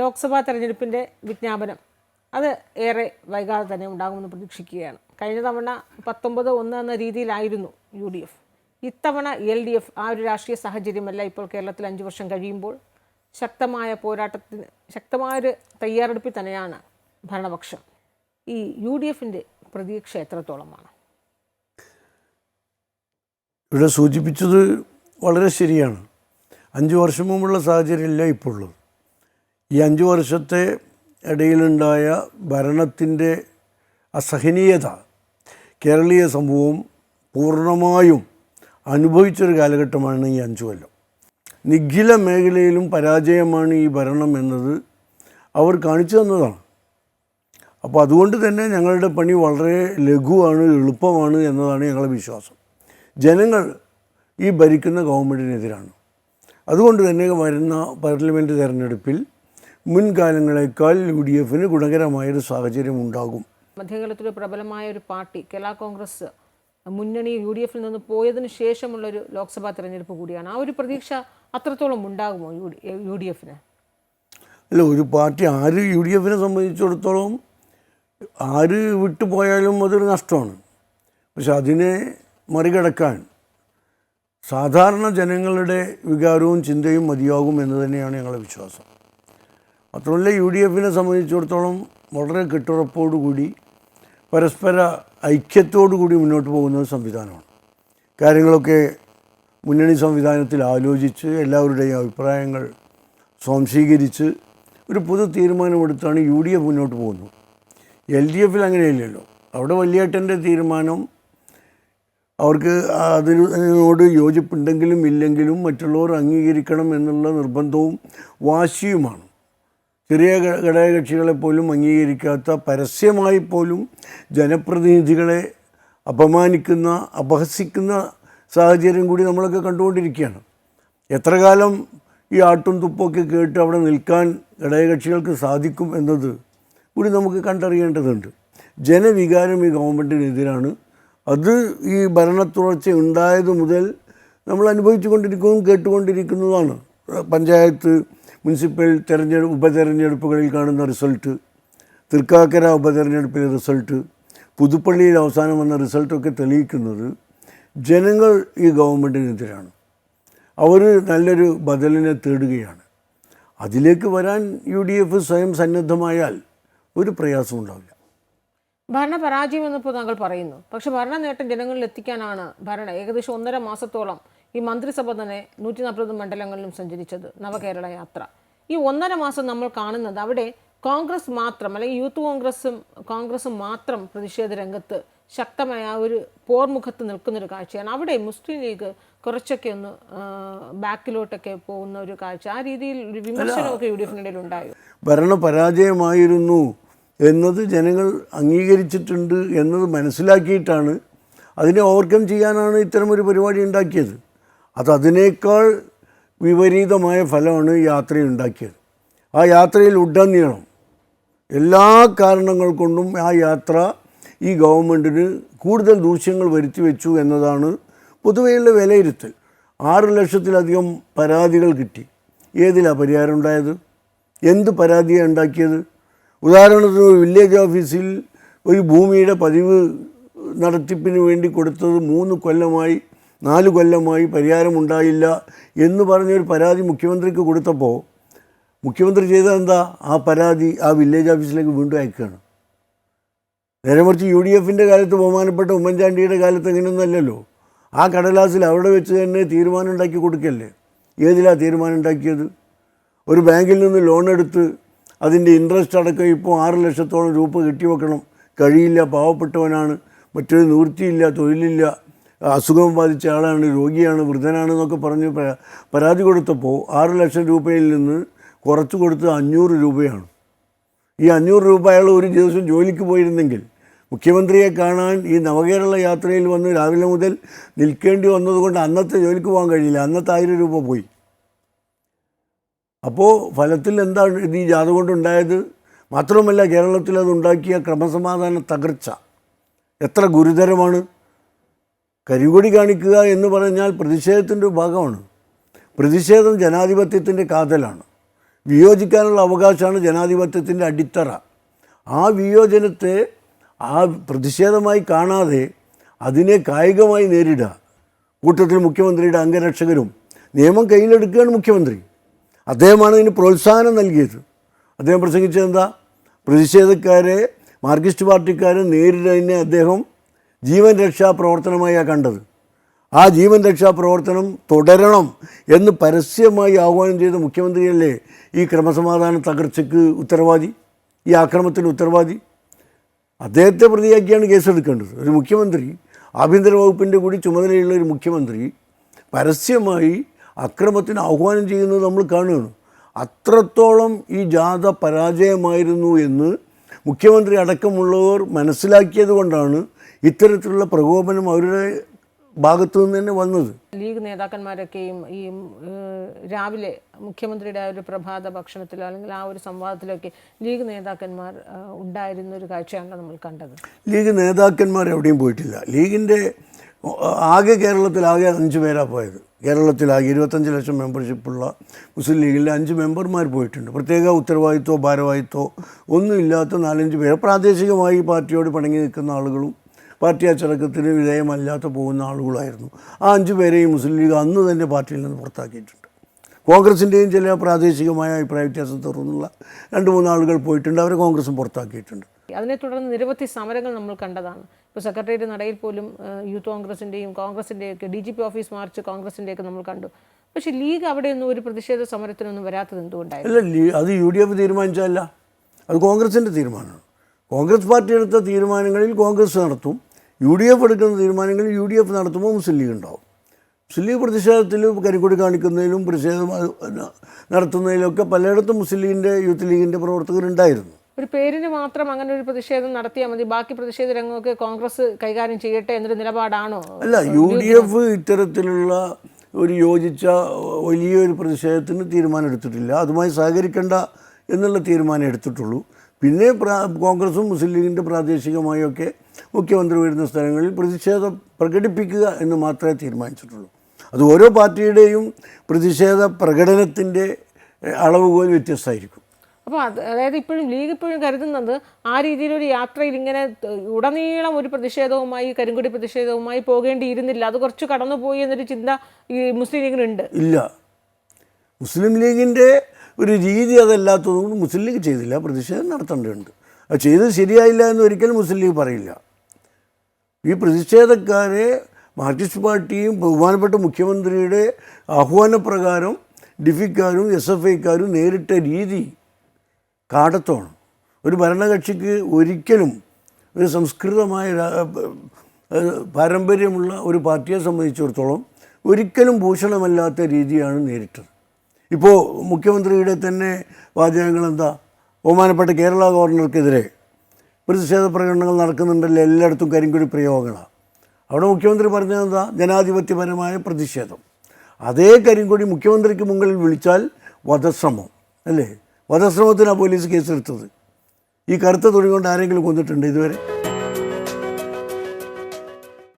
ലോക്സഭാ തെരഞ്ഞെടുപ്പിന്റെ വിജ്ഞാപനം. അത് ഏറെ വൈകാതെ തന്നെ ഉണ്ടാകുമെന്ന് പ്രതീക്ഷിക്കുകയാണ്. കഴിഞ്ഞ തവണ പത്തൊമ്പത് ഒന്ന് എന്ന രീതിയിലായിരുന്നു യു ഡി എഫ്. ഇത്തവണ എൽ ഡി എഫ് ആ ഒരു രാഷ്ട്രീയ സാഹചര്യമല്ല ഇപ്പോൾ കേരളത്തിൽ അഞ്ച് വർഷം കഴിയുമ്പോൾ ശക്തമായ പോരാട്ടത്തിന് ശക്തമായൊരു തയ്യാറെടുപ്പിൽ തന്നെയാണ് ഭരണപക്ഷം. ഈ യു ഡി എഫിന്റെ പ്രതീക്ഷ എത്രത്തോളമാണ്? ഇവിടെ സൂചിപ്പിച്ചത് വളരെ ശരിയാണ്. അഞ്ച് വർഷം മുമ്പുള്ള സാഹചര്യമില്ല ഇപ്പോൾ ഈ അഞ്ച് വർഷത്തെ ഇടയിലുണ്ടായ ഭരണത്തിന്റെ അസഹനീയത കേരളീയ സമൂഹം പൂർണമായും അനുഭവിച്ചൊരു കാലഘട്ടമാണ് ഈ അഞ്ചു കൊല്ലം. നിഖില മേഖലയിലും പരാജയമാണ് ഈ ഭരണം എന്നത് അവർ കാണിച്ചു തന്നതാണ്. അപ്പോൾ അതുകൊണ്ട് തന്നെ ഞങ്ങളുടെ പണി വളരെ ലഘുവാണ് എളുപ്പമാണ് എന്നതാണ് ഞങ്ങളുടെ വിശ്വാസം. ജനങ്ങൾ ഈ ഭരിക്കുന്ന ഗവൺമെന്റിനെതിരാണ് അതുകൊണ്ട് തന്നെ വരുന്ന പാർലമെന്റ് തെരഞ്ഞെടുപ്പിൽ മുൻകാലങ്ങളെക്കാൾ യു ഡി എഫിന് ഗുണകരമായൊരു സാഹചര്യം ഉണ്ടാകും മധ്യകേരളത്തിലെ പ്രബലമായ ഒരു പാർട്ടി കേരള കോൺഗ്രസ് മുന്നണി യു ഡി എഫിൽ നിന്ന് പോയതിന് ശേഷമുള്ള ഒരു ലോക്സഭാ തെരഞ്ഞെടുപ്പ് കൂടിയാണ്. ആ ഒരു പ്രതീക്ഷ അത്രത്തോളം ഉണ്ടാകുമോ യു ഡി യു ഡി എഫിന്? അല്ല ഒരു പാർട്ടി ആര് യു ഡി എഫിനെ സംബന്ധിച്ചിടത്തോളം ആര് വിട്ടുപോയാലും അതൊരു നഷ്ടമാണ്. പക്ഷെ അതിനെ മറികടക്കാൻ സാധാരണ ജനങ്ങളുടെ വികാരവും ചിന്തയും മതിയാകും എന്ന് തന്നെയാണ് ഞങ്ങളുടെ വിശ്വാസം. മാത്രമല്ല യു ഡി എഫിനെ സംബന്ധിച്ചിടത്തോളം വളരെ കെട്ടുറപ്പോടുകൂടി പരസ്പര ഐക്യത്തോടു കൂടി മുന്നോട്ട് പോകുന്ന സംവിധാനമാണ്. കാര്യങ്ങളൊക്കെ മുന്നണി സംവിധാനത്തിൽ ആലോചിച്ച് എല്ലാവരുടെയും അഭിപ്രായങ്ങൾ സ്വാംശീകരിച്ച് ഒരു പൊതു തീരുമാനമെടുത്താണ് യു ഡി എഫ് മുന്നോട്ട് പോകുന്നത്. എൽ ഡി എഫിൽ അങ്ങനെയല്ലല്ലോ. അവിടെ വലിയേട്ടന്റെ തീരുമാനം അവർക്ക് അതിന് അതിനോട് യോജിപ്പുണ്ടെങ്കിലും ഇല്ലെങ്കിലും മറ്റുള്ളവർ അംഗീകരിക്കണം എന്നുള്ള നിർബന്ധവും വാശിയുമാണ്. ചെറിയ ഘടകകക്ഷികളെ പോലും അംഗീകരിക്കാത്ത പരസ്യമായി പോലും ജനപ്രതിനിധികളെ അപമാനിക്കുന്ന അപഹസിക്കുന്ന സാഹചര്യം കൂടി നമ്മളൊക്കെ കണ്ടുകൊണ്ടിരിക്കുകയാണ്. എത്ര കാലം ഈ ആട്ടും തുപ്പൊക്കെ കേട്ട് അവിടെ നിൽക്കാൻ ഘടകകക്ഷികൾക്ക് സാധിക്കും എന്നത് കൂടി നമുക്ക് കണ്ടറിയേണ്ടതുണ്ട്. ജനവികാരം ഈ ഗവൺമെന്റിനെതിരാണ് അത് ഈ ഭരണത്തുടർച്ച ഉണ്ടായത് മുതൽ നമ്മൾ അനുഭവിച്ചു കൊണ്ടിരിക്കുന്നതും കേട്ടുകൊണ്ടിരിക്കുന്നതാണ് പഞ്ചായത്ത് മുനിസിപ്പൽ തെരഞ്ഞെടുപ്പ് ഉപതെരഞ്ഞെടുപ്പുകളിൽ കാണുന്ന റിസൾട്ട് തൃക്കാക്കര ഉപതെരഞ്ഞെടുപ്പിലെ റിസൾട്ട് പുതുപ്പള്ളിയിൽ അവസാനം വന്ന റിസൾട്ടൊക്കെ തെളിയിക്കുന്നത് ജനങ്ങൾ ഈ ഗവൺമെന്റിനെതിരാണ് അവർ നല്ലൊരു ബദലിനെ തേടുകയാണ്. അതിലേക്ക് വരാൻ യു ഡി എഫ് സ്വയം സന്നദ്ധമായാൽ ഒരു പ്രയാസവും ഉണ്ടാവില്ല. ഭരണ പരാജയം എന്നിപ്പോൾ താങ്കൾ പറയുന്നു. പക്ഷെ ഭരണ നേട്ടം ജനങ്ങളിൽ എത്തിക്കാനാണ് ഭരണ ഏകദേശം ഒന്നര മാസത്തോളം ഈ മന്ത്രിസഭ തന്നെ നൂറ്റി നാൽപ്പത് മണ്ഡലങ്ങളിലും സഞ്ചരിച്ചത് നവകേരള യാത്ര. ഈ ഒന്നര മാസം നമ്മൾ കാണുന്നത് അവിടെ കോൺഗ്രസ് മാത്രം അല്ലെങ്കിൽ യൂത്ത് കോൺഗ്രസും കോൺഗ്രസും മാത്രം പ്രതിഷേധ രംഗത്ത് ശക്തമായ ആ ഒരു പോർമുഖത്ത് നിൽക്കുന്നൊരു കാഴ്ചയാണ്. അവിടെ മുസ്ലിം ലീഗ് കുറച്ചൊക്കെ ഒന്ന് ബാക്കിലോട്ടൊക്കെ പോകുന്ന ഒരു കാഴ്ച. ആ രീതിയിൽ ഒരു വിമർശനമൊക്കെ യു ഡി എഫിനിടയിൽ ഉണ്ടായി? ഭരണ പരാജയമായിരുന്നു എന്നത് ജനങ്ങൾ അംഗീകരിച്ചിട്ടുണ്ട് എന്നത് മനസ്സിലാക്കിയിട്ടാണ് അതിനെ ഓവർകം ചെയ്യാനാണ് ഇത്തരമൊരു പരിപാടി ഉണ്ടാക്കിയത്. അത് അതിനേക്കാൾ വിപരീതമായ ഫലമാണ് യാത്ര ഉണ്ടാക്കിയത് ആ യാത്രയിൽ ഉടനീളം എല്ലാ കാരണങ്ങൾ കൊണ്ടും ആ യാത്ര ഈ ഗവൺമെന്റിന് കൂടുതൽ ദൂഷ്യങ്ങൾ വരുത്തി വെച്ചു എന്നതാണ് പൊതുവെയുള്ള വിലയിരുത്തൽ. ആറ് ലക്ഷത്തിലധികം പരാതികൾ കിട്ടി. ഏതിലാണ് പരിഹാരം ഉണ്ടായത്? എന്ത് പരാതിയാണ് ഉണ്ടാക്കിയത്? ഉദാഹരണത്തിന് വില്ലേജ് ഓഫീസിൽ ഒരു ഭൂമിയുടെ പതിവ് നടത്തിപ്പിന് വേണ്ടി കൊടുത്തത് മൂന്ന് കൊല്ലമായി നാല് കൊല്ലമായി പരിഹാരമുണ്ടായില്ല എന്ന് പറഞ്ഞൊരു പരാതി മുഖ്യമന്ത്രിക്ക് കൊടുത്തപ്പോൾ മുഖ്യമന്ത്രി ചെയ്തത് എന്താ? ആ പരാതി ആ വില്ലേജ് ഓഫീസിലേക്ക് വീണ്ടും അയക്കുകയാണ്. നേരെ മറിച്ച് യു ഡി എഫിന്റെ കാലത്ത് ബഹുമാനപ്പെട്ട ഉമ്മൻചാണ്ടിയുടെ കാലത്ത് അങ്ങനെയൊന്നുമല്ലല്ലോ ആ കടലാസിൽ അവിടെ വെച്ച് തന്നെ തീരുമാനം ഉണ്ടാക്കി കൊടുക്കല്ലേ? ഏതിലാണ് തീരുമാനം ഉണ്ടാക്കിയത്? ഒരു ബാങ്കിൽ നിന്ന് ലോൺ എടുത്ത് അതിന്റെ ഇൻട്രസ്റ്റ് അടക്കം ഇപ്പോൾ ആറ് ലക്ഷത്തോളം രൂപ കെട്ടിവെക്കണം. കഴിയില്ല പാവപ്പെട്ടവനാണ്. മറ്റൊരു നിവൃത്തിയില്ല തൊഴിലില്ല. അസുഖം ബാധിച്ച ആളാണ് രോഗിയാണ് വൃദ്ധനാണ് എന്നൊക്കെ പറഞ്ഞ് പരാതി കൊടുത്തപ്പോൾ ആറ് ലക്ഷം രൂപയിൽ നിന്ന് കുറച്ച് കൊടുത്ത് അഞ്ഞൂറ് രൂപയാണ്. ഈ അഞ്ഞൂറ് രൂപ അയാൾ ഒരു ദിവസം ജോലിക്ക് പോയിരുന്നെങ്കിൽ മുഖ്യമന്ത്രിയെ കാണാൻ ഈ നവകേരള യാത്രയിൽ വന്ന് രാവിലെ മുതൽ നിൽക്കേണ്ടി വന്നതുകൊണ്ട് അന്നത്തെ ജോലിക്ക് പോകാൻ കഴിയില്ല. അന്നത്തെ ആയിരം രൂപ പോയി. അപ്പോൾ ഫലത്തിൽ എന്താണ് ഇത് ഈ ജാഥ കൊണ്ടുണ്ടായത്? മാത്രമല്ല കേരളത്തിൽ അതുണ്ടാക്കിയ ക്രമസമാധാന തകർച്ച. എത്ര ഗുരുതരമാണ്. കരിങ്കൊടി കാണിക്കുക എന്ന് പറഞ്ഞാൽ പ്രതിഷേധത്തിന്റെ ഭാഗമാണ്. പ്രതിഷേധം ജനാധിപത്യത്തിന്റെ കാതലാണ്. വിയോജിക്കാനുള്ള അവകാശമാണ് ജനാധിപത്യത്തിന്റെ അടിത്തറ. ആ വിയോജനത്തെ ആ പ്രതിഷേധമായി കാണാതെ അതിനെ കായികമായി നേരിടുക. കൂട്ടത്തിൽ മുഖ്യമന്ത്രിയുടെ അംഗരക്ഷകരും നിയമം കയ്യിലെടുക്കുകയാണ് മുഖ്യമന്ത്രി. അദ്ദേഹമാണ് ഇതിന് പ്രോത്സാഹനം നൽകിയത്. അദ്ദേഹം പ്രസംഗിച്ചത് എന്താ? പ്രതിഷേധക്കാരെ മാർക്സിസ്റ്റ് പാർട്ടിക്കാരെ നേരിടുന്നതിനെ അദ്ദേഹം ജീവൻ രക്ഷാ പ്രവർത്തനമായാണ് കണ്ടത്. ആ ജീവൻ രക്ഷാ പ്രവർത്തനം തുടരണം എന്ന് പരസ്യമായി ആഹ്വാനം ചെയ്ത മുഖ്യമന്ത്രിയല്ലേ ഈ ക്രമസമാധാന തകർച്ചയ്ക്ക് ഉത്തരവാദി ഈ ആക്രമത്തിന് ഉത്തരവാദി? അദ്ദേഹത്തെ പ്രതിയാക്കിയാണ് കേസെടുക്കേണ്ടത്. ഒരു മുഖ്യമന്ത്രി ആഭ്യന്തര വകുപ്പിന്റെ കൂടി ചുമതലയുള്ള ഒരു മുഖ്യമന്ത്രി പരസ്യമായി അക്രമത്തിന് ആഹ്വാനം ചെയ്യുന്നത് നമ്മൾ കാണുകയാണ്. അത്രത്തോളം ഈ ജാഥ പരാജയമായിരുന്നു എന്ന് മുഖ്യമന്ത്രി അടക്കമുള്ളവർ മനസ്സിലാക്കിയത് കൊണ്ടാണ് ഇത്തരത്തിലുള്ള പ്രകോപനം അവരുടെ ഭാഗത്തു നിന്ന് തന്നെ വന്നത്. ലീഗ് നേതാക്കന്മാരൊക്കെയും ഈ രാവിലെ മുഖ്യമന്ത്രിയുടെ ആ ഒരു പ്രഭാത ഭക്ഷണത്തിലോ അല്ലെങ്കിൽ ആ ഒരു സംവാദത്തിലൊക്കെ ലീഗ് നേതാക്കന്മാർ ഉണ്ടായിരുന്ന ഒരു കാഴ്ചയാണ് നമ്മൾ കണ്ടത്. ലീഗ് നേതാക്കന്മാർ എവിടെയും പോയിട്ടില്ല. ലീഗിന്റെ ആകെ കേരളത്തിലാകെ അഞ്ച് പേരാണ് പോയത്. കേരളത്തിലാകെ ഇരുപത്തഞ്ച് ലക്ഷം മെമ്പർഷിപ്പുള്ള മുസ്ലിം ലീഗിലെ അഞ്ച് മെമ്പർമാർ പോയിട്ടുണ്ട്. പ്രത്യേക ഉത്തരവാദിത്വമോ ഭാരവാഹിത്വമോ ഒന്നുമില്ലാത്ത നാലഞ്ച് പേർ പ്രാദേശികമായി പാർട്ടിയോട് പിണങ്ങി നിൽക്കുന്ന ആളുകളും പാർട്ടി അച്ചടക്കത്തിന് വിധേയമല്ലാത്ത പോകുന്ന ആളുകളായിരുന്നു. ആ അഞ്ച് പേരെയും മുസ്ലിം ലീഗ് അന്ന് തന്നെ പാർട്ടിയിൽ നിന്ന് പുറത്താക്കിയിട്ടുണ്ട്. കോൺഗ്രസിന്റെയും ചില പ്രാദേശികമായ അഭിപ്രായ വ്യത്യാസം തുറന്നുള്ള രണ്ട് മൂന്ന് ആളുകൾ പോയിട്ടുണ്ട്. അവരെ കോൺഗ്രസും പുറത്താക്കിയിട്ടുണ്ട്. അതിനെ തുടർന്ന് നിരവധി സമരങ്ങൾ നമ്മൾ കണ്ടതാണ്. ഇപ്പോൾ സെക്രട്ടേറിയറ്റ് നടയിൽ പോലും യൂത്ത് കോൺഗ്രസിന്റെയും കോൺഗ്രസിന്റെയൊക്കെ d g p office march കോൺഗ്രസിന്റെയൊക്കെ നമ്മൾ കണ്ടു. പക്ഷേ ലീഗ് അവിടെയൊന്നും ഒരു പ്രതിഷേധ സമരത്തിനൊന്നും വരാത്തത് എന്തുകൊണ്ടായിരുന്നു? അല്ല അത് യു ഡി എഫ് തീരുമാനിച്ചതല്ല. അത് കോൺഗ്രസിന്റെ തീരുമാനമാണ്. കോൺഗ്രസ് പാർട്ടി എടുത്ത തീരുമാനങ്ങളിൽ കോൺഗ്രസ് നടത്തും. യു ഡി എഫ് എടുക്കുന്ന തീരുമാനങ്ങൾ യു ഡി എഫ് നടത്തുമ്പോൾ മുസ്ലിം ലീഗ് ഉണ്ടാവും. മുസ്ലിം ലീഗ് പ്രതിഷേധത്തിൽ കരിക്കൊടി കാണിക്കുന്നതിലും പ്രതിഷേധം നടത്തുന്നതിലൊക്കെ പലയിടത്തും മുസ്ലിം ലീഗിന്റെ യൂത്ത് ലീഗിന്റെ പ്രവർത്തകരുണ്ടായിരുന്നു. ഒരു പേരിന് മാത്രം അങ്ങനെ ഒരു പ്രതിഷേധം നടത്തിയാൽ മതി. ബാക്കി പ്രതിഷേധ രംഗമൊക്കെ കോൺഗ്രസ് കൈകാര്യം ചെയ്യട്ടെ എന്നൊരു നിലപാടാണോ? അല്ല യു ഡി എഫ് ഇത്തരത്തിലുള്ള ഒരു യോജിച്ച വലിയൊരു പ്രതിഷേധത്തിന് തീരുമാനം എടുത്തിട്ടില്ല. അതുമായി സഹകരിക്കേണ്ട എന്നുള്ള തീരുമാനം എടുത്തിട്ടുള്ളൂ. പിന്നെ പ്രാ- കോൺഗ്രസും മുസ്ലിം ലീഗിന്റെ പ്രാദേശികമായൊക്കെ മുഖ്യമന്ത്രി വരുന്ന സ്ഥലങ്ങളിൽ പ്രതിഷേധം പ്രകടിപ്പിക്കുക എന്ന് മാത്രമേ തീരുമാനിച്ചിട്ടുള്ളൂ. അത് ഓരോ പാർട്ടിയുടെയും പ്രതിഷേധ പ്രകടനത്തിന്റെ അളവുകോൽ വ്യത്യസ്തമായിരിക്കും. അപ്പോൾ അത് അതായത് ഇപ്പോഴും ലീഗ് ഇപ്പോഴും കരുതുന്നത് ആ രീതിയിലൊരു യാത്രയിൽ ഇങ്ങനെ ഉടനീളം ഒരു പ്രതിഷേധവുമായി കരിങ്കൊടി പ്രതിഷേധവുമായി പോകേണ്ടിയിരുന്നില്ല. അത് കുറച്ച് കടന്നുപോയി എന്നൊരു ചിന്ത ഈ മുസ്ലിം ലീഗിനുണ്ട്. ഇല്ല. മുസ്ലിം ലീഗിന്റെ ഒരു രീതി അതല്ലാത്തതുകൊണ്ട് മുസ്ലിം ലീഗ് ചെയ്തില്ല. പ്രതിഷേധം നടത്തേണ്ടതുണ്ട്. അത് ചെയ്തത് ശരിയായില്ല എന്ന് ഒരിക്കലും മുസ്ലിം ലീഗ് പറയില്ല. ഈ പ്രതിഷേധക്കാരെ മാർക്സിസ്റ്റ് പാർട്ടിയും ബഹുമാനപ്പെട്ട മുഖ്യമന്ത്രിയുടെ ആഹ്വാനപ്രകാരം ഡിഫിക്കാരും എസ് എഫ് ഐക്കാരും നേരിട്ട രീതി കാടത്തോണം. ഒരു ഭരണകക്ഷിക്ക് ഒരിക്കലും ഒരു സംസ്കൃതമായ പാരമ്പര്യമുള്ള ഒരു പാർട്ടിയെ സംബന്ധിച്ചിടത്തോളം ഒരിക്കലും ഭൂഷണമല്ലാത്ത രീതിയാണ് നേരിട്ടത്. ഇപ്പോൾ മുഖ്യമന്ത്രിയുടെ തന്നെ വാചകങ്ങൾ എന്താ ബഹുമാനപ്പെട്ട കേരള ഗവർണർക്കെതിരെ പ്രതിഷേധ പ്രകടനങ്ങൾ നടക്കുന്നുണ്ടല്ലോ എല്ലായിടത്തും കരിങ്കുടി പ്രയോഗങ്ങളാണ് അവിടെ മുഖ്യമന്ത്രി പറഞ്ഞത് എന്താ? ജനാധിപത്യപരമായ പ്രതിഷേധം. അതേ കരിങ്കൊടി മുഖ്യമന്ത്രിക്ക് മുകളിൽ വിളിച്ചാൽ വധശ്രമം അല്ലേ? വധശ്രമത്തിനാണ് പോലീസ് കേസെടുത്തത്. ഈ കറുത്ത തുണി കൊണ്ട് ആരെങ്കിലും കൊന്നിട്ടുണ്ട് ഇതുവരെ?